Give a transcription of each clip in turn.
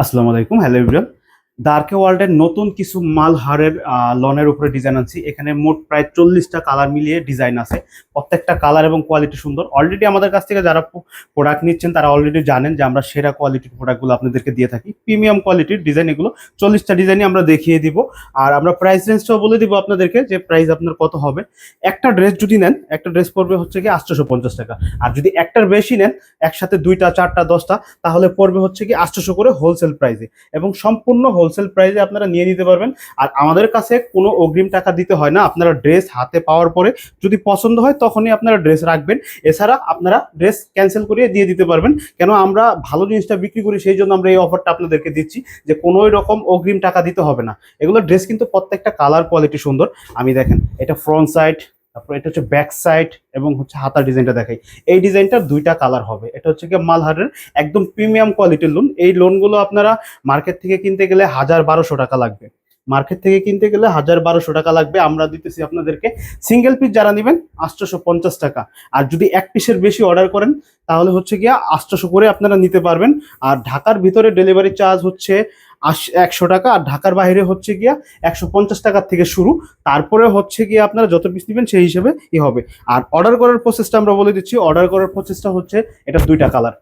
আসসালামু আলাইকুম hello everyone. ডার্কে ওয়ার্ল্ডের নতুন কিছু মাল হারের লনের উপরে ডিজাইন আনছি। এখানে মোট প্রায় চল্লিশটা কালার মিলিয়ে ডিজাইন আছে। প্রত্যেকটা কালার এবং কোয়ালিটি সুন্দর। অলরেডি আমাদের কাছ থেকে যারা প্রোডাক্ট নিচ্ছেন, তারা অলরেডি জানেন যে আমরা সেরা কোয়ালিটির প্রোডাক্টগুলো আপনাদেরকে দিয়ে থাকি। প্রিমিয়াম কোয়ালিটির ডিজাইন এগুলো। চল্লিশটা ডিজাইনই আমরা দেখিয়ে দিব। আর আমরা প্রাইস রেঞ্জটাও বলে দিব আপনাদেরকে যে প্রাইস আপনার কত হবে। একটা ড্রেস যদি নেন, একটা ড্রেস পড়বে হচ্ছে কি আটশোশো পঞ্চাশ টাকা। আর যদি একটার বেশি নেন, একসাথে দুইটা, চারটা, দশটা, তাহলে পড়বে হচ্ছে কি আটশোশো করে হোলসেল প্রাইসে এবং সম্পূর্ণ হোলসেল প্রাইসে আপনারা নিয়ে নিতে পারবেন। আর আমাদের কাছে কোনো অগ্রিম টাকা দিতে হয় না, আপনারা ড্রেস হাতে পাওয়ার পরে যদি পছন্দ হয় তখনই আপনারা ড্রেস রাখবেন। এছাড়া আপনারা ড্রেস ক্যান্সেল করিয়ে দিয়ে দিতে পারবেন। কেন আমরা ভালো জিনিসটা বিক্রি করি, সেই জন্য আমরা এই অফারটা আপনাদেরকে দিচ্ছি যে কোনো রকম অগ্রিম টাকা দিতে হবে না। এগুলো ড্রেস কিন্তু প্রত্যেকটা কালার কোয়ালিটি সুন্দর। আমি দেখেন, এটা ফ্রন্ট সাইড তারপর এটা হচ্ছে ব্যাক সাইড এবং হচ্ছে হাতার ডিজাইনটা দেখাই। এই ডিজাইনটার দুইটা কালার হবে। এটা হচ্ছে গিয়ে মালহারের একদম প্রিমিয়াম কোয়ালিটির লোন এই লোনগুলো আপনারা মার্কেট থেকে কিনতে গেলে হাজার বারোশো টাকা লাগবে। মার্কেট থেকে কিনতে গেলে হাজার বারোশো টাকা লাগবে। আমরা দিতেছি আপনাদেরকে সিঙ্গেল পিস যারা নেবেন, আটশোশো পঞ্চাশ টাকা। আর যদি এক পিসের বেশি অর্ডার করেন, তাহলে হচ্ছে গিয়া আটশোশো করে আপনারা নিতে পারবেন। আর ঢাকার ভিতরে ডেলিভারি চার্জ হচ্ছে একশো টাকা আর ঢাকার বাইরে হচ্ছে গিয়া একশো পঞ্চাশ টাকার থেকে শুরু। তারপরে হচ্ছে গিয়ে আপনারা যত পিস নেবেন সেই হিসেবে ই হবে। আর অর্ডার করার প্রসেসটা আমরা বলে দিচ্ছি। অর্ডার করার প্রসেসটা হচ্ছে এটা দুইটা কালার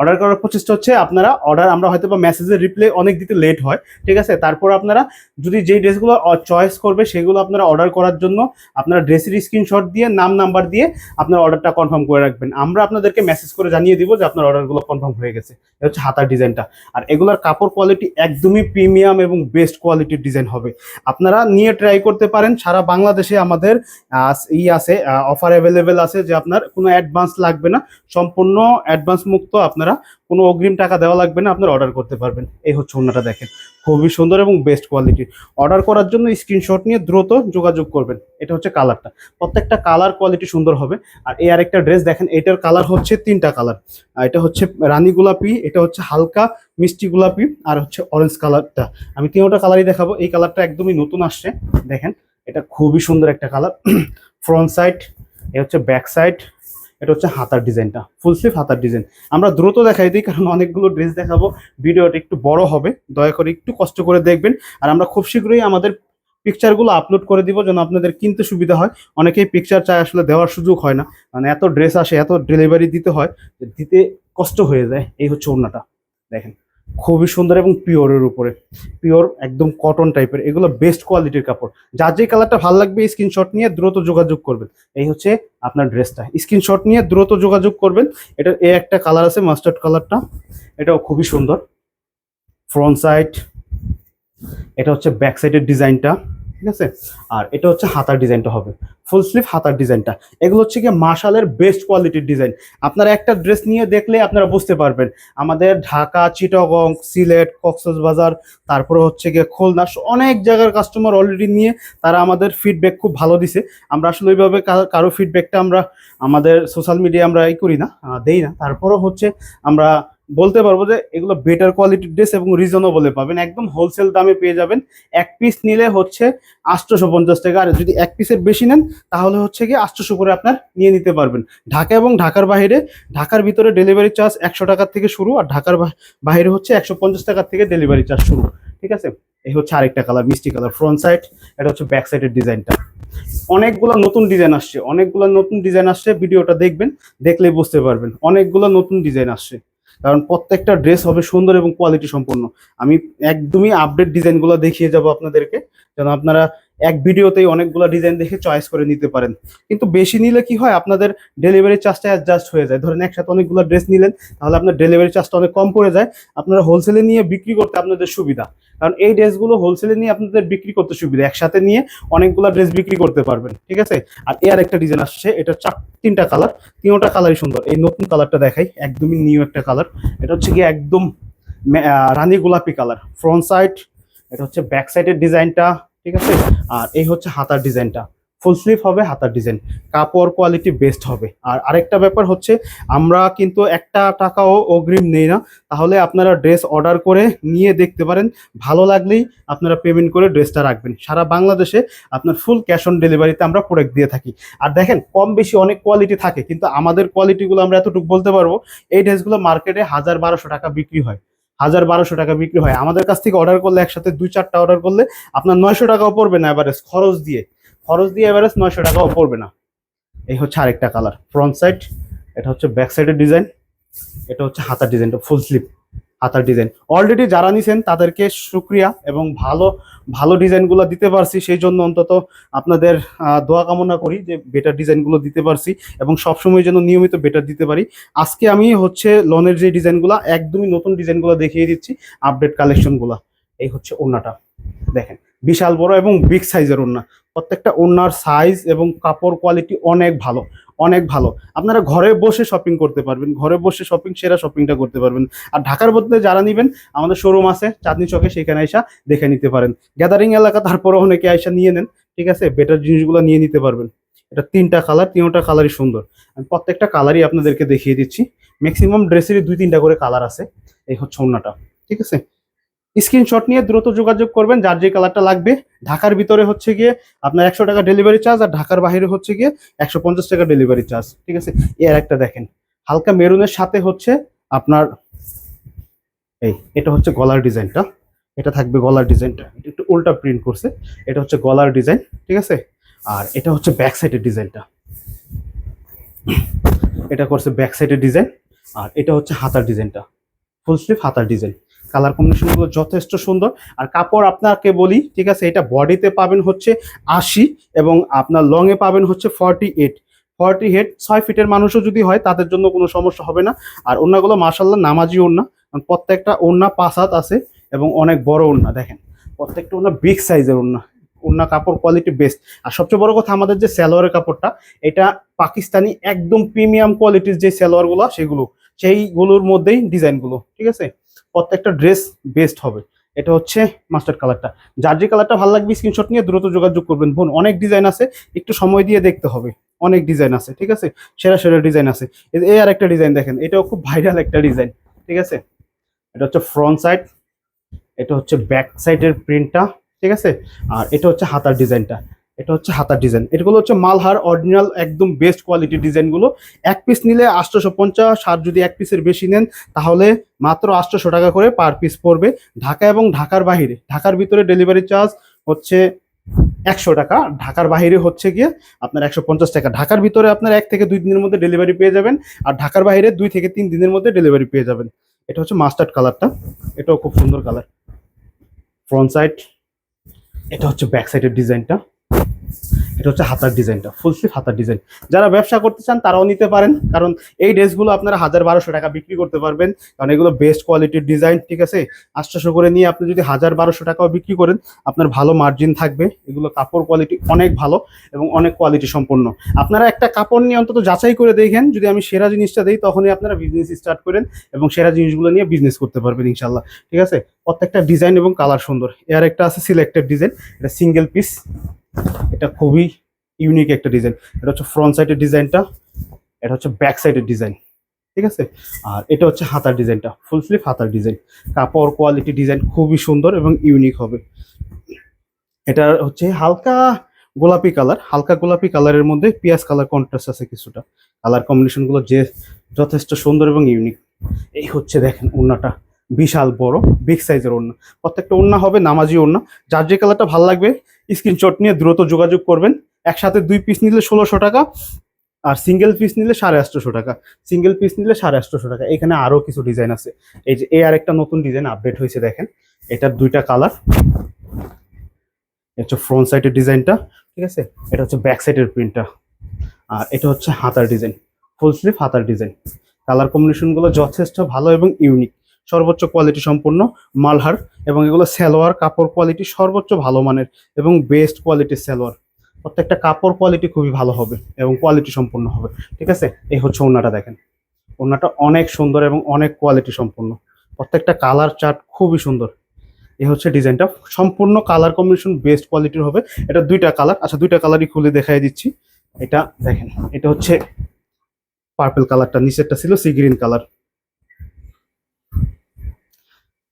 অর্ডার করার প্রচেষ্টা হচ্ছে আপনারা অর্ডার আমরা হয়তো বা মেসেজের রিপ্লাই অনেক দিতে লেট হয়, ঠিক আছে? তারপর আপনারা যদি যেই ড্রেসগুলো চয়েস করবে সেগুলো আপনারা অর্ডার করার জন্য আপনারা ড্রেসের স্ক্রিনশট দিয়ে, নাম নাম্বার দিয়ে আপনার অর্ডারটা কনফার্ম করে রাখবেন। আমরা আপনাদেরকে মেসেজ করে জানিয়ে দিব যে আপনার অর্ডারগুলো কনফার্ম হয়ে গেছে। এটা হচ্ছে হাতার ডিজাইনটা। আর এগুলোর কাপড় কোয়ালিটি একদমই প্রিমিয়াম এবং বেস্ট কোয়ালিটির ডিজাইন হবে। আপনারা নিয়ে ট্রাই করতে পারেন। সারা বাংলাদেশে আমাদের ই আছে অফার অ্যাভেলেবেল আছে যে আপনার কোনো অ্যাডভান্স লাগবে না। সম্পূর্ণ অ্যাডভান্স মুক্ত আপনারা কোনো অগ্রিম টাকা দেওয়া লাগবে না, আপনারা অর্ডার করতে পারবেন। এই হচ্ছে অন্যটা দেখেন। খুবই সুন্দর এবং বেস্ট কোয়ালিটির অর্ডার করার জন্য স্ক্রিনশট নিয়ে দ্রুত যোগাযোগ করবেন। এটা হচ্ছে কালারটা প্রত্যেকটা কালার কোয়ালিটি সুন্দর হবে। আর এই আরেকটা ড্রেস দেখেন, এটার কালার হচ্ছে তিনটা কালার এটা হচ্ছে রানী গোলাপি, এটা হচ্ছে হালকা মিষ্টি গোলাপি, আর হচ্ছে অরেঞ্জ কালারটা আমি তিনটা কালারই দেখাবো। এই কালারটা একদমই নতুন আসছে। দেখেন, এটা খুবই সুন্দর একটা কালার ফ্রন্ট সাইড এ হচ্ছে ব্যাক সাইড এটা হচ্ছে হাতার ডিজাইনটা ফুল স্লিভ হাতার ডিজাইন। আমরা দ্রুত দেখাই দিই, কারণ অনেকগুলো ড্রেস দেখাবো। ভিডিওটা একটু বড় হবে, দয়া করে একটু কষ্ট করে দেখবেন। আর আমরা খুব শীঘ্রই আমাদের পিকচারগুলো আপলোড করে দিব, যেন আপনাদের কিনতে সুবিধা হয়। অনেকেই পিকচার চায়, আসলে দেওয়ার সুযোগ হয় না। মানে এত ড্রেস আসে, এত ডেলিভারি দিতে হয় দিতে কষ্ট হয়ে যায়। এই হচ্ছে ওড়নাটা, দেখেন। খুবই সুন্দর এবং পিওরের উপরে। পিওর একদম কটন টাইপের এগুলো বেস্ট কোয়ালিটির কাপড়। যা যে কালারটা ভালো লাগবে স্ক্রিনশট নিয়ে দ্রুত যোগাযোগ করবেন। এই হচ্ছে আপনার ড্রেসটা স্ক্রিনশট নিয়ে দ্রুত যোগাযোগ করবেন। এটার এ একটা কালার আছে মাস্টার্ড কালারটা এটাও খুবই সুন্দর। ফ্রন্ট সাইড এটা হচ্ছে ব্যাক সাইডের ডিজাইনটা ঠিক আছে? আর এটা হচ্ছে হাতার ডিজাইনটা হবে। ফুল স্লিভ হাতার ডিজাইনটা এগুলো হচ্ছে গিয়ে মার্শালের বেস্ট কোয়ালিটির ডিজাইন আপনারা একটা ড্রেস নিয়ে দেখলে আপনারা বুঝতে পারবেন। আমাদের ঢাকা, চিটাগং, সিলেট, কক্সবাজার, তারপরে হচ্ছে গিয়ে খুলনা অনেক জায়গার কাস্টমার অলরেডি নিয়ে তারা আমাদের ফিডব্যাক খুব ভালো দিছে। আমরা আসলে ওইভাবে কা- কারও ফিডব্যাকটা আমরা আমাদের সোশ্যাল মিডিয়া আমরা ই করি না দেই না। তারপরও হচ্ছে আমরা বলতে পারব যে এগুলো বেটার কোয়ালিটির ড্রেস এবং রিজনেবলে পাবেন। একদম হোলসেল দামে পেয়ে যাবেন। এক পিস নিলে হচ্ছে আটশোশো পঞ্চাশ টাকা। আর যদি এক পিসের বেশি নেন, তাহলে হচ্ছে কি আটশোশো করে আপনার নিয়ে নিতে পারবেন। ঢাকা এবং ঢাকার বাইরে, ঢাকার ভিতরে ডেলিভারি চার্জ একশো টাকার থেকে শুরু, আর ঢাকার বাইরে হচ্ছে একশো পঞ্চাশ টাকার থেকে ডেলিভারি চার্জ শুরু। ঠিক আছে? এই হচ্ছে আরেকটা কালার মিষ্টি কালার ফ্রন্ট সাইড এটা হচ্ছে ব্যাক সাইডের ডিজাইনটা। অনেকগুলো নতুন ডিজাইন আসছে। অনেকগুলো নতুন ডিজাইন আসছে, ভিডিওটা দেখবেন, দেখলেই বুঝতে পারবেন। অনেকগুলো নতুন ডিজাইন আসছে। কারণ প্রত্যেকটা ড্রেস হবে সুন্দর এবং কোয়ালিটি সম্পন্ন। আমি একদমই আপডেট ডিজাইনগুলো দেখিয়ে যাব আপনাদেরকে, যেন আপনারা এক ভিডিওতেই অনেকগুলো ডিজাইন দেখে চয়েস করে নিতে পারেন। কিন্তু বেশি নিলে কি হয়, আপনাদের ডেলিভারি চার্জটা অ্যাডজাস্ট হয়ে যায়। ধরেন একসাথে অনেকগুলো ড্রেস নিলেন, তাহলে আপনার ডেলিভারি চার্জটা অনেক কম পড়ে যায়। আপনারা হোলসেলে নিয়ে বিক্রি করতে আপনাদের সুবিধা। কারণ এই ড্রেসগুলো হোলসেলে নিয়ে আপনাদের বিক্রি করতে সুবিধা, একসাথে নিয়ে অনেকগুলো ড্রেস বিক্রি করতে পারবেন, ঠিক আছে? আর এ আর একটা ডিজাইন আসছে, এটা চার, তিনটা কালার তিনটা কালারই সুন্দর। এই নতুন কালারটা দেখাই, একদমই নিউ একটা কালার এটা হচ্ছে কি একদম রানি গোলাপি কালার ফ্রন্ট সাইড এটা হচ্ছে ব্যাক সাইডের ডিজাইনটা ঠিক আছে? আর এই হচ্ছে হাতার ডিজাইনটা ফুল স্লিভ হবে, হাতার ডিজাইন কাপড় কোয়ালিটি বেস্ট হবে। আর আরেকটা ব্যাপার হচ্ছে, আমরা কিন্তু একটা টাকাও অগ্রিম নেই না। তাহলে আপনারা ড্রেস অর্ডার করে নিয়ে দেখতে পারেন। ভালো লাগলেই আপনারা পেমেন্ট করে ড্রেসটা রাখবেন। সারা বাংলাদেশে আপনার ফুল ক্যাশ অন ডেলিভারিতে আমরা প্রোডাক্ট দিয়ে থাকি। আর দেখেন, কম বেশি অনেক কোয়ালিটি থাকে, কিন্তু আমাদের কোয়ালিটিগুলো আমরা এতটুকু বলতে পারব, এই ড্রেসগুলো মার্কেটে হাজার বারোশো টাকা বিক্রি হয়। হাজার বারোশো টাকা বিক্রি হয়। আমাদের কাছ থেকে অর্ডার করলে একসাথে দুই চারটা অর্ডার করলে আপনার নয়শো টাকাও পড়বে না এভারেজ খরচ দিয়ে। খরচ দিয়ে এভারেজ নয়শো টাকাও পড়বে না। এই হচ্ছে আরেকটা কালার ফ্রন্ট সাইড এটা হচ্ছে ব্যাক সাইডের ডিজাইন এটা হচ্ছে হাতার ডিজাইনটা ফুল স্লিপ হাতার ডিজাইন অলরেডি যারা নিছেন, তাদেরকে শুক্রিয়া এবং ভালো ভালো ডিজাইনগুলো দিতে পারছি, সেই জন্য অন্তত আপনাদের দোয়া কামনা করি যে বেটার ডিজাইনগুলো দিতে পারছি এবং সবসময় যেন নিয়মিত বেটার দিতে পারি। আজকে আমি হচ্ছে লনের যে ডিজাইনগুলো একদমই নতুন ডিজাইনগুলো দেখিয়ে দিচ্ছি আপডেট কালেকশনগুলো এই হচ্ছে ওড়নাটা, দেখেন। বিশাল বড় এবং বিগ সাইজের ওড়না। প্রত্যেকটা ওড়নার সাইজ এবং কাপড় কোয়ালিটি অনেক ভালো অনেক ভালো। আপনারা ঘরে বসে শপিং করতে পারবেন, ঘরে বসে শপিং সেরা শপিংটা করতে পারবেন। আর ঢাকার মধ্যে যারা নেবেন, আমাদের শোরুম আছে, চাঁদনি চকে সেখানে আইসা দেখে নিতে পারেন। গ্যাদারিং এলাকা, তারপরে অনেকে আইসা নিয়ে নেন, ঠিক আছে? বেটার জিনিসগুলো নিয়ে নিতে পারবেন। এটা তিনটা কালার তিনটা কালারই সুন্দর। আমি প্রত্যেকটা কালারই আপনাদেরকে দেখিয়ে দিচ্ছি। ম্যাক্সিমাম ড্রেসেরই দুই তিনটা করে কালার আছে, এই হচ্ছে ওড়নাটা, ঠিক আছে? স্ক্রিনশট নিয়ে দ্রুত যোগাযোগ করবেন, যার যে কালারটা লাগবে। ঢাকার ভিতরে হচ্ছে গিয়ে আপনার একশো টাকা ডেলিভারি চার্জ আর ঢাকার বাইরে হচ্ছে গিয়ে একশো পঞ্চাশ টাকা ডেলিভারি চার্জ ঠিক আছে? এর একটা দেখেন। হালকা মেরুনের সাথে হচ্ছে আপনার এই, এটা হচ্ছে গলার ডিজাইনটা। এটা থাকবে গলার ডিজাইনটা। একটু উল্টা প্রিন্ট করছে। এটা হচ্ছে গলার ডিজাইন। ঠিক আছে? আর এটা হচ্ছে ব্যাক সাইডের ডিজাইনটা। এটা করছে ব্যাক সাইডের ডিজাইন। আর এটা হচ্ছে হাতার ডিজাইনটা। ফুল স্লিভ হাতার ডিজাইন। কালার কম্বিনেশনগুলো যথেষ্ট সুন্দর। আর কাপড় আপনাকে বলি, ঠিক আছে, এটা বডিতে পাবেন হচ্ছে আশি এবং আপনার লংয়ে পাবেন হচ্ছে ফর্টি এইট ফর্টি এইট ছয় ফিটের মানুষও যদি হয়, তাদের জন্য কোনো সমস্যা হবে না। আর ওনাগুলো মাসাল্লাহ নামাজি ওড়না। প্রত্যেকটা ওড়না পাঁচ হাত আছে এবং অনেক বড় ওড়না, দেখেন। প্রত্যেকটা ওড়না বিগ সাইজের ওড়না। ওড়না কাপড় কোয়ালিটি বেস্ট আর সবচেয়ে বড় কথা আমাদের যে সালোয়ারের কাপড়টা, এটা পাকিস্তানি একদম প্রিমিয়াম কোয়ালিটির যে সালোয়ারগুলো, সেগুলো, সেইগুলোর মধ্যেই ডিজাইনগুলো ঠিক আছে? প্রত্যেকটা ড্রেস বেস্ট হবে। এটা হচ্ছে মাস্টার্ড কালারটা যার যে কালারটা ভালো লাগবে স্ক্রিনশট নিয়ে দ্রুত যোগাযোগ করবেন। বোন, অনেক ডিজাইন আছে, একটু সময় দিয়ে দেখতে হবে। অনেক ডিজাইন আছে, ঠিক আছে? সেরা সেরা ডিজাইন আছে। এই আর একটা ডিজাইন দেখেন, এটাও খুব ভাইরাল একটা ডিজাইন ঠিক আছে? এটা হচ্ছে ফ্রন্ট সাইড এটা হচ্ছে ব্যাক সাইডের প্রিন্টটা ঠিক আছে? আর এটা হচ্ছে হাতার ডিজাইনটা এটা হচ্ছে হাতার ডিজাইন। এগুলো হচ্ছে মালহার অরিজিনাল একদম বেস্ট কোয়ালিটির ডিজাইনগুলো এক পিস নিলে আটশোশো পঞ্চাশ আর যদি এক পিসের বেশি নেন, তাহলে মাত্র আটশোশো টাকা করে পার পিস পড়বে। ঢাকা এবং ঢাকার বাইরে ঢাকার ভিতরে ডেলিভারি চার্জ হচ্ছে একশো টাকা ঢাকার বাইরে হচ্ছে গিয়ে আপনার একশো পঞ্চাশ টাকা। ঢাকার ভিতরে আপনার এক থেকে দুই দিনের মধ্যে ডেলিভারি পেয়ে যাবেন, আর ঢাকার বাইরে দুই থেকে তিন দিনের মধ্যে ডেলিভারি পেয়ে যাবেন। এটা হচ্ছে মাস্টার্ড কালারটা এটাও খুব সুন্দর কালার ফ্রন্ট সাইড এটা হচ্ছে ব্যাক সাইডের ডিজাইনটা এটা হচ্ছে হাতার ডিজাইনটা ফুল স্লিভ হাতার ডিজাইন। যারা ব্যবসা করতে চান, তারাও নিতে পারেন, কারণ এই ড্রেসগুলো আপনারা হাজার বারোশো টাকা বিক্রি করতে পারবেন। কারণ এগুলো বেস্ট কোয়ালিটির ডিজাইন ঠিক আছে? আটশোশো করে নিয়ে আপনি যদি হাজার বারোশো টাকাও বিক্রি করেন, আপনার ভালো মার্জিন থাকবে। এগুলো কাপড় কোয়ালিটি অনেক ভালো এবং অনেক কোয়ালিটি সম্পন্ন। আপনারা একটা কাপড় নিয়ে অন্তত যাচাই করে দেখেন। যদি আমি সেরা জিনিসটা দিই, তখনই আপনারা বিজনেস স্টার্ট করেন এবং সেরা জিনিসগুলো নিয়ে বিজনেস করতে পারবেন ইনশাল্লাহ ঠিক আছে? প্রত্যেকটা ডিজাইন এবং কালার সুন্দর। এর একটা আছে সিলেক্টেড ডিজাইন এটা সিঙ্গেল পিস এটা খুবই ইউনিক একটা ডিজাইন এটা হচ্ছে ফ্রন্ট সাইডের ডিজাইনটা এটা হচ্ছে ব্যাক সাইডের ডিজাইন ঠিক আছে? আর এটা হচ্ছে হাতার ডিজাইনটা ফুল স্লিভ হাতার ডিজাইন কাপড় কোয়ালিটি ডিজাইন খুবই সুন্দর এবং ইউনিক হবে। এটা হচ্ছে হালকা গোলাপি কালার হালকা গোলাপি কালারের মধ্যে পিয়াজ কালার কন্ট্রাস্ট আছে কিছুটা। কালার কম্বিনেশনগুলো যে যথেষ্ট সুন্দর এবং ইউনিক এই হচ্ছে দেখেন ওড়নাটা। বিশাল বড় বিগ সাইজের ওড়না। প্রত্যেকটা ওড়না হবে নামাজি ওড়না। যার যে কালারটা ভালো লাগবে স্ক্রিনশট নিয়ে দ্রুত যোগাযোগ করবেন। একসাথে দুই পিস নিলে ষোলোশো টাকা, আর সিঙ্গেল পিস নিলে সাড়ে আটশোশো টাকা। সিঙ্গেল পিস নিলে সাড়ে আটশোশো টাকা। এখানে আরও কিছু ডিজাইন আছে। এই যে, এই আরেকটা নতুন ডিজাইন আপডেট হয়েছে, দেখেন। এটার দুইটা কালার এটা হচ্ছে ফ্রন্ট সাইডের ডিজাইনটা ঠিক আছে? এটা হচ্ছে ব্যাক সাইডের প্রিন্টটা আর এটা হচ্ছে হাতার ডিজাইন ফুল স্লিভ হাতার ডিজাইন কালার কম্বিনেশনগুলো যথেষ্ট ভালো এবং ইউনিক সর্বোচ্চ কোয়ালিটি সম্পন্ন মালহার এবং এগুলো সালোয়ার, কাপড় কোয়ালিটি সর্বোচ্চ ভালো মানের এবং বেস্ট কোয়ালিটির সালোয়ার। প্রত্যেকটা কাপড় কোয়ালিটি খুবই ভালো হবে এবং কোয়ালিটি সম্পন্ন হবে। ঠিক আছে? এই হচ্ছে ওনাটা দেখেন। ওনাটা অনেক সুন্দর এবং অনেক কোয়ালিটি সম্পূর্ণ। প্রত্যেকটা কালার চার্ট খুবই সুন্দর। এই হচ্ছে ডিজাইনটা সম্পূর্ণ কালার কম্বিনেশন বেস্ট কোয়ালিটির হবে। এটা দুইটা কালার আচ্ছা দুইটা কালারই খুলে দেখাই দিচ্ছি। এটা দেখেন, এটা হচ্ছে পার্পল কালারটা নিচেরটা ছিল সি গ্রিন কালার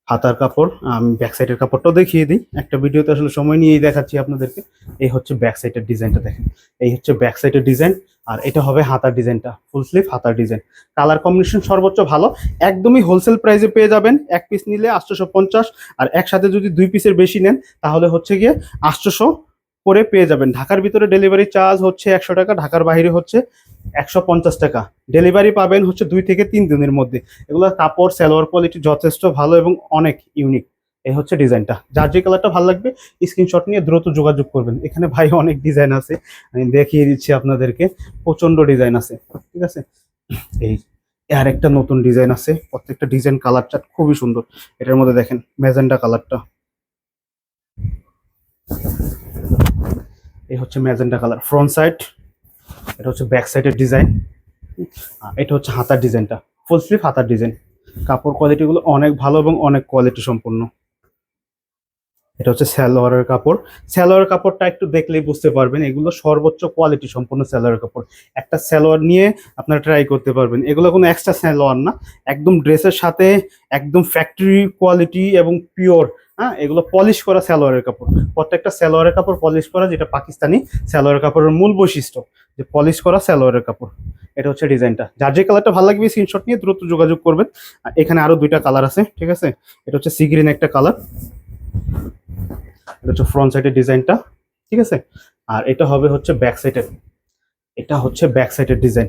হাতার কাপড়, আমি ব্যাক সাইডের কাপড়টাও দেখিয়ে দিই। একটা ভিডিওতে আসলে সময় নিয়েই দেখাচ্ছি আপনাদেরকে। এই হচ্ছে ব্যাক সাইডের ডিজাইনটা দেখেন। এই হচ্ছে ব্যাক সাইডের ডিজাইন আর এটা হবে হাতার ডিজাইনটা ফুল স্লিভ হাতার ডিজাইন কালার কম্বিনেশন সর্বোচ্চ ভালো, একদমই হোলসেল প্রাইসে পেয়ে যাবেন। এক পিস নিলে আটশোশো আর একসাথে যদি দুই পিসের বেশি নেন, তাহলে হচ্ছে গিয়ে আটশোশো করে পেয়ে যাবেন। ঢাকার ভিতরে ডেলিভারি চার্জ হচ্ছে একশো টাকা, ঢাকার বাইরে হচ্ছে একশো পঞ্চাশ টাকা। ডেলিভারি পাবেন হচ্ছে দুই থেকে তিন দিনের মধ্যে। এগুলো কাপড়, সালোয়ার কোয়ালিটি যথেষ্ট ভালো এবং অনেক ইউনিক এই হচ্ছে ডিজাইনটা যার যে কালারটা ভালো লাগবে স্ক্রিনশট নিয়ে দ্রুত যোগাযোগ করবেন। এখানে ভাই অনেক ডিজাইন আছে, আমি দেখিয়ে দিচ্ছি আপনাদেরকে। প্রচণ্ড ডিজাইন আছে, ঠিক আছে? এই আর একটা নতুন ডিজাইন আছে, প্রত্যেকটা ডিজাইন কালার চার্ট খুবই সুন্দর। এটার মধ্যে দেখেন, ম্যাজেন্ডা কালারটা এই হচ্ছে ম্যাজেন্ডা কালার। ফ্রন্ট সাইড এটা হচ্ছে ব্যাক সাইডের ডিজাইন এটা হচ্ছে হাতার ডিজাইনটা ফুল স্লিভ হাতার ডিজাইন কাপড় কোয়ালিটিগুলো অনেক ভালো এবং অনেক কোয়ালিটি সম্পূর্ণ এটা হচ্ছে স্যালোয়ারের কাপড়। স্যালোয়ারের কাপড়টা একটু দেখলেই বুঝতে পারবেন, এগুলো সর্বোচ্চ কোয়ালিটি সম্পূর্ণ স্যালোয়ারের কাপড়। একটা স্যালোয়ার নিয়ে আপনারা ট্রাই করতে পারবেন। এগুলো কোনো এক্সট্রা স্যালোয়ার না, একদম ড্রেসের সাথে একদম ফ্যাক্টরি কোয়ালিটি এবং পিওর হ্যাঁ? এগুলো পলিশ করা স্যালোয়ারের কাপড়। প্রত্যেকটা স্যালোয়ারের কাপড় পলিশ করা, যেটা পাকিস্তানি স্যালোয়ারের কাপড়ের মূল বৈশিষ্ট্য, যে পলিশ করা স্যালোয়ারের কাপড়। এটা হচ্ছে ডিজাইনটা যার যে কালারটা ভালো লাগবে স্ক্রিনশট নিয়ে দ্রুত যোগাযোগ করবেন। এখানে আরও দুইটা কালার আছে, ঠিক আছে? এটা হচ্ছে সি গ্রিন একটা কালার এটা হচ্ছে ফ্রন্ট সাইডের ডিজাইনটা, ঠিক আছে? আর এটা হবে হচ্ছে ব্যাক সাইডের এটা হচ্ছে ব্যাক সাইডের ডিজাইন,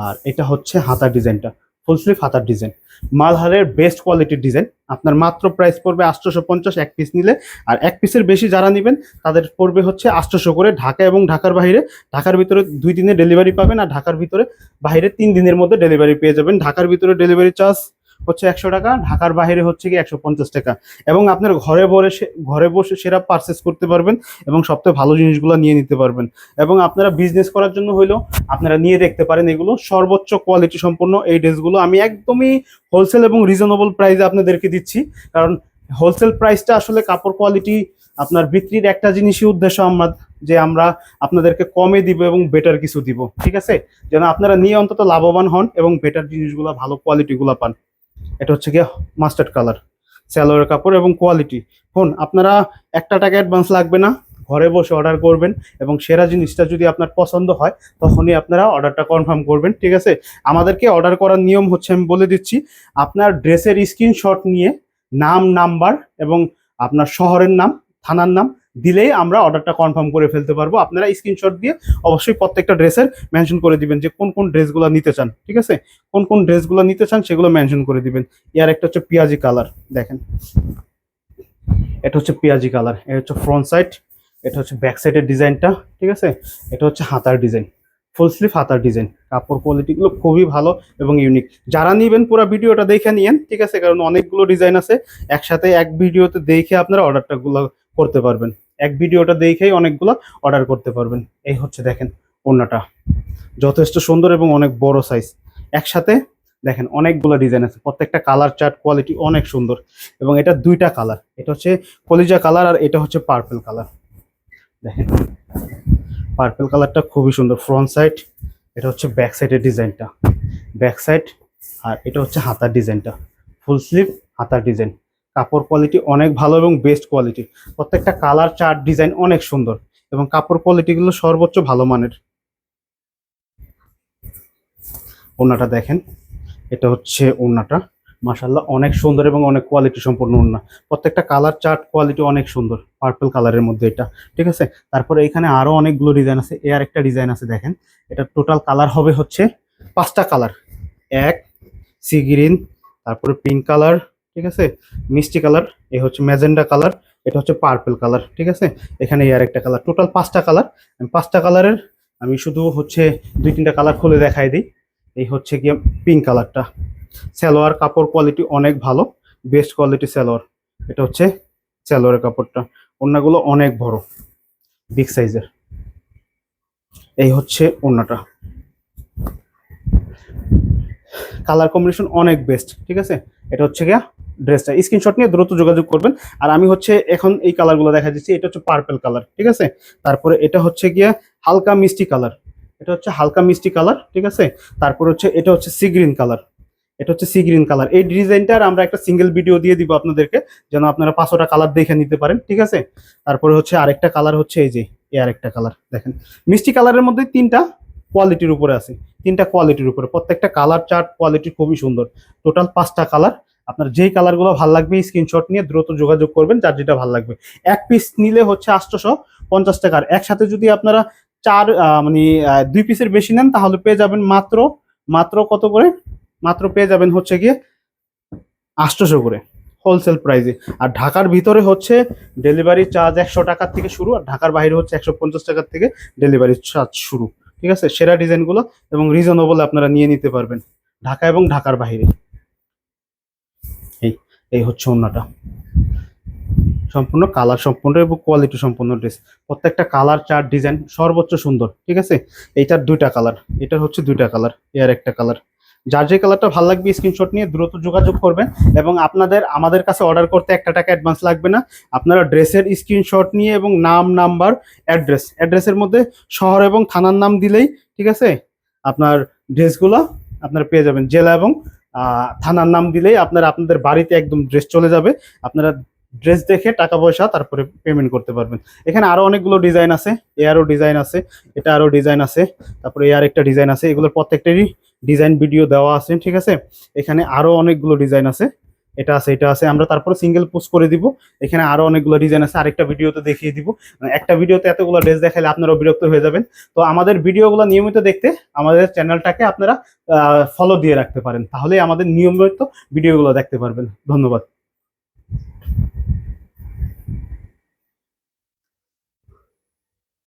আর এটা হচ্ছে হাতার ডিজাইনটা ফুল স্লিভ হাতার ডিজাইন। মালহারের বেস্ট কোয়ালিটির ডিজাইন, আপনার মাত্র প্রাইস পড়বে আটশোশো পঞ্চাশ এক পিস নিলে, আর এক পিসের বেশি যারা নেবেন, তাদের পড়বে হচ্ছে আটশোশো করে ঢাকা এবং ঢাকার বাইরে। ঢাকার ভিতরে দুই দিনে ডেলিভারি পাবেন, আর ঢাকার ভিতরে বাইরে তিন দিনের মধ্যে ডেলিভারি পেয়ে যাবেন। ঢাকার ভিতরে ডেলিভারি চার্জ হচ্ছে একশো টাকা, ঢাকার বাইরে হচ্ছে কি একশো পঞ্চাশ টাকা। এবং আপনার ঘরে বসে ঘরে বসে সেরা পারচেস করতে পারবেন এবং সবথেকে ভালো জিনিসগুলো নিয়ে নিতে পারবেন। এবং আপনারা বিজনেস করার জন্য হইলেও আপনারা নিয়ে দেখতে পারেন এগুলো। সর্বোচ্চ কোয়ালিটি সম্পন্ন এই ড্রেসগুলো আমি একদমই হোলসেল এবং রিজনেবল প্রাইসে আপনাদেরকে দিচ্ছি। কারণ হোলসেল প্রাইসটা আসলে কাপড় কোয়ালিটি আপনার বিক্রির একটা জিনিসই উদ্দেশ্য আমরা, যে আমরা আপনাদেরকে কমে দিব এবং বেটার কিছু দিব। ঠিক আছে? যেন আপনারা নিয়ে অন্তত লাভবান হন এবং বেটার জিনিসগুলো, ভালো কোয়ালিটিগুলো পান। এটা হচ্ছে গিয়ে মাস্টার্ড কালার স্যালোয়ার কাপড় এবং কোয়ালিটি ফোন আপনারা একটা টাকা অ্যাডভান্স লাগবে না, ঘরে বসে অর্ডার করবেন এবং সেরা জিনিসটা যদি আপনার পছন্দ হয়, তখনই আপনারা অর্ডারটা কনফার্ম করবেন, ঠিক আছে? আমাদেরকে অর্ডার করার নিয়ম হচ্ছে আমি বলে দিচ্ছি, আপনার ড্রেসের স্ক্রিনশট নিয়ে নাম নাম্বার এবং আপনার শহরের নাম, থানার নাম দিলেই আমরা অর্ডারটা কনফার্ম করে ফেলতে পারব। আপনারা স্ক্রিনশট দিয়ে অবশ্যই প্রত্যেকটা ড্রেসের মেনশন করে দিবেন যে কোন কোন ড্রেসগুলো নিতে চান, ঠিক আছে? কোন কোন ড্রেসগুলো নিতে চান সেগুলো মেনশন করে দিবেন। ইয়ার একটা হচ্ছে পেঁয়াজি কালার দেখেন। এটা হচ্ছে পেঁয়াজি কালার এটা হচ্ছে ফ্রন্ট সাইড এটা হচ্ছে ব্যাক সাইডের ডিজাইনটা, ঠিক আছে? এটা হচ্ছে হাতার ডিজাইন ফুল স্লিভ হাতার ডিজাইন। কাপড় কোয়ালিটিগুলো খুবই ভালো এবং ইউনিক যারা নিবেন পুরো ভিডিওটা দেখে নিয়েন, ঠিক আছে? কারণ অনেকগুলো ডিজাইন আছে। একসাথে এক ভিডিওতে দেখে আপনারা অর্ডারটা গুলো করতে পারবেন। এক ভিডিওটা দেখেই অনেকগুলো অর্ডার করতে পারবেন। এই হচ্ছে দেখেন ওড়নাটা। যথেষ্ট সুন্দর এবং অনেক বড় সাইজ একসাথে দেখেন অনেকগুলো ডিজাইন আছে। প্রত্যেকটা কালার চার্ট কোয়ালিটি অনেক সুন্দর। এবং এটা দুইটা কালার এটা হচ্ছে কলিজা কালার আর এটা হচ্ছে পার্পেল কালার দেখেন। পার্পল কালারটা খুবই সুন্দর। ফ্রন্ট সাইড এটা হচ্ছে ব্যাক সাইডের ডিজাইনটা ব্যাক সাইড আর এটা হচ্ছে হাতার ডিজাইনটা ফুল স্লিভ হাতার ডিজাইন কাপড় কোয়ালিটি অনেক ভালো এবং বেস্ট কোয়ালিটি প্রত্যেকটা কালার চার্ট ডিজাইন অনেক সুন্দর এবং কাপড় কোয়ালিটিগুলো সর্বোচ্চ ভালো মানের। ওড়নাটা দেখেন, এটা হচ্ছে ওড়নাটা। মাসাল্লাহ অনেক সুন্দর এবং অনেক কোয়ালিটি সম্পূর্ণ ওড়না। প্রত্যেকটা কালার চার্ট কোয়ালিটি অনেক সুন্দর। পার্পল কালারের মধ্যে এটা, ঠিক আছে? তারপরে এখানে আরও অনেকগুলো ডিজাইন আছে। এ আর একটা ডিজাইন আছে, দেখেন। এটা টোটাল কালার হবে হচ্ছে পাঁচটা কালার এক সি গ্রিন তারপরে পিঙ্ক কালার ঠিক আছে? মিষ্টি কালার এ হচ্ছে ম্যাজেন্ডা কালার, এটা হচ্ছে পার্পল কালার, ঠিক আছে? এখানে এর একটা কালার, টোটাল পাঁচটা কালার। পাঁচটা কালারের, আমি শুধু হচ্ছে দুই তিনটা কালার খুলে দেখাই দিই। এই হচ্ছে গিয়ে পিঙ্ক কালারটা। সালোয়ার কাপড় কোয়ালিটি অনেক ভালো, বেস্ট কোয়ালিটি সালোয়ার। এটা হচ্ছে সালোয়ারের কাপড়টা। ওড়নাগুলো অনেক বড়, বিগ সাইজের। এই হচ্ছে ওড়নাটা কালার কম্বিনেশন অনেক বেস্ট, ঠিক আছে? এটা হচ্ছে গিয়া ড্রেসটা। স্ক্রিনশট নিয়ে দ্রুত যোগাযোগ করবেন। আর আমি হচ্ছে এখন এই কালারগুলো দেখা দিচ্ছি। এটা হচ্ছে পার্পল কালার ঠিক আছে? তারপরে এটা হচ্ছে গিয়া হালকা মিষ্টি কালার এটা হচ্ছে হালকা মিষ্টি কালার ঠিক আছে? তারপর হচ্ছে এটা হচ্ছে সি গ্রিন কালার এটা হচ্ছে সি গ্রিন কালার এই ডিজাইনটার আমরা একটা সিঙ্গেল ভিডিও দিয়ে দিব আপনাদেরকে, যেন আপনারা পাঁচশোটা কালার দেখে নিতে পারেন, ঠিক আছে? তারপরে হচ্ছে আরেকটা কালার হচ্ছে এই যে, এই আরেকটা কালার দেখেন। মিষ্টি কালারের মধ্যে তিনটা কোয়ালিটির উপরে আছে। তিনটা কোয়ালিটির উপরে। প্রত্যেকটা কালার চার্ট কোয়ালিটি খুবই সুন্দর। টোটাল পাঁচটা কালার আপনার যেই কালারগুলো ভালো লাগবে স্ক্রিনশট নিয়ে দ্রুত যোগাযোগ করবেন যার যেটা ভালো লাগবে। এক পিস নিলে হচ্ছে আটশোশো পঞ্চাশ টাকার। একসাথে যদি আপনারা চার মানে দুই পিসের বেশি নেন, তাহলে পেয়ে যাবেন মাত্র মাত্র কত করে? মাত্র পেয়ে যাবেন হচ্ছে গিয়ে আটশোশো করে হোলসেল প্রাইসে আর ঢাকার ভিতরে হচ্ছে ডেলিভারি চার্জ একশো টাকার থেকে শুরু, আর ঢাকার বাইরে হচ্ছে একশো পঞ্চাশ টাকার থেকে ডেলিভারি চার্জ শুরু। ঠিক আছে? সেরা ডিজাইনগুলো এবং রিজনেবল আপনারা নিয়ে নিতে পারবেন। ঢাকা এবং ঢাকার বাইরে। এই হচ্ছে অন্যটা সম্পূর্ণ কালার সম্পূর্ণ এবং কোয়ালিটি সম্পূর্ণ ড্রেস প্রত্যেকটা কালার চার ডিজাইন সর্বোচ্চ সুন্দর, ঠিক আছে? এইটার দুইটা কালার এটার হচ্ছে দুইটা কালারের একটা কালার যার যে কালারটা ভালো লাগবে স্ক্রিনশট নিয়ে দ্রুত যোগাযোগ করবেন এবং আপনাদের, আমাদের কাছে অর্ডার করতে একটা টাকা অ্যাডভান্স লাগবে না। আপনারা ড্রেসের স্ক্রিনশট নিয়ে এবং নাম নাম্বার অ্যাড্রেস অ্যাড্রেসের মধ্যে শহর এবং থানার নাম দিলেই, ঠিক আছে? আপনার ড্রেসগুলো আপনারা পেয়ে যাবেন। জেলা এবং থানার নাম দিলেই আপনারা আপনাদের বাড়িতে একদম ড্রেস চলে যাবে। আপনারা ড্রেস দেখে টাকা পয়সা তারপরে পেমেন্ট করতে পারবেন। এখানে আরও অনেকগুলো ডিজাইন আছে এয়ারও ডিজাইন আছে, এটা আরও ডিজাইন আছে, তারপরে এয়ার একটা ডিজাইন আছে, এগুলোর প্রত্যেকটারই ডিজাইন ভিডিও দেওয়া আছে, ঠিক আছে? এখানে আরও অনেকগুলো ডিজাইন আছে। এটা আছে এটা আছে। আমরা তারপরে সিঙ্গেল পোস্ট করে দিব। এখানে আরও অনেকগুলো ডিজাইন আছে, আরেকটা ভিডিওতে দেখিয়ে দিব। মানে একটা ভিডিওতে এতগুলো ড্রেস দেখালে আপনারাও বিরক্ত হয়ে যাবেন। তো আমাদের ভিডিওগুলো নিয়মিত দেখতে আমাদের চ্যানেলটাকে আপনারা ফলো দিয়ে রাখতে পারেন। তাহলেই আমাদের নিয়মিত ভিডিওগুলো দেখতে পারবেন। ধন্যবাদ।